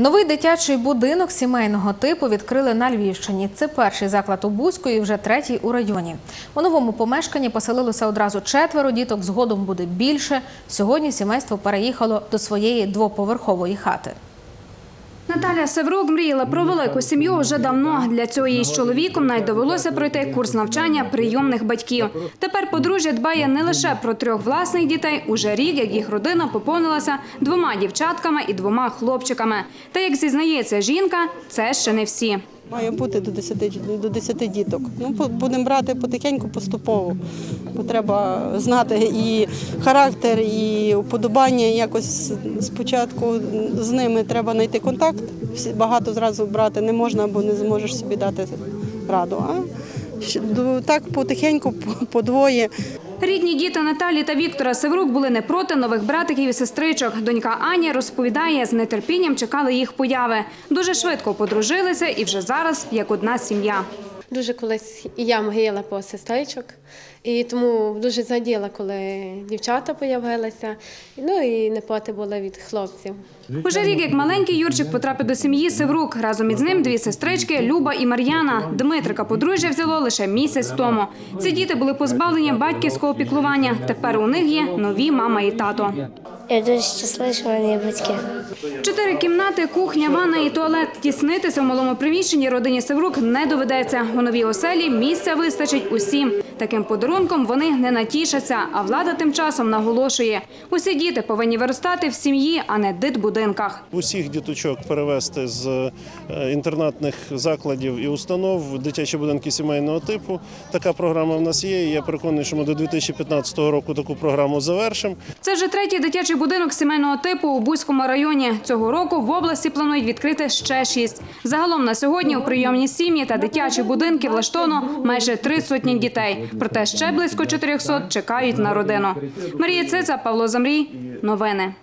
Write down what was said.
Новий дитячий будинок сімейного типу відкрили на Львівщині. Це перший заклад у Бузьку і вже третій у районі. У новому помешканні поселилося одразу четверо діток. Згодом буде більше. Сьогодні сімейство переїхало до своєї двоповерхової хати. Наталя Севрук мріяла про велику сім'ю вже давно. Для цього їй з чоловіком навіть довелося пройти курс навчання прийомних батьків. Тепер подружжя дбає не лише про трьох власних дітей. Уже рік, як їх родина поповнилася двома дівчатками і двома хлопчиками. Та як зізнається жінка, це ще не всі. Має бути до 10, до 10 діток. Ну, будемо брати потихеньку, поступово. Бо треба знати і характер, і вподобання. Якось спочатку з ними треба знайти контакт. Багато зразу брати не можна, бо не зможеш собі дати раду. А так потихеньку, по- по двоє. Рідні діти Наталі та Віктора Севрук були не проти нових братиків і сестричок. Донька Аня розповідає, з нетерпінням чекали їх появи. Дуже швидко подружилися і вже зараз як одна сім'я. Дуже колись і я мріяла по сестричок, і тому дуже заділа, коли дівчата появилися. Ну і не проти була від хлопців. Уже рік, як маленький Юрчик потрапив до сім'ї Севрук. Разом із ним дві сестрички Люба і Мар'яна. Дмитрика подружжя взяло лише місяць тому. Ці діти були позбавлені батьківського піклування. Тепер у них є нові мама і тато. Я дуже щаслива, що в мене є батьки. Чотири кімнати, кухня, ванна і туалет. Тіснитися в малому приміщенні родині Севрук не доведеться. У новій оселі місця вистачить усім. Таким подарунком вони не натішаться, а влада тим часом наголошує. Усі діти повинні виростати в сім'ї, а не дитбудинках. Усіх діточок перевести з е, інтернатних закладів і установ в дитячі будинки сімейного типу. Така програма в нас є. і Я переконаний, що ми до 2015 року таку програму завершимо. Це вже третій дитячий будинок сімейного типу у Бузькому районі. Цього року в області планують відкрити ще шість. Загалом на сьогодні у прийомні сім'ї та дитячі будинки влаштовано майже три сотні дітей. Проте ще близько 400 чекають на родину. Марія Циця, Павло Замрій. Новини.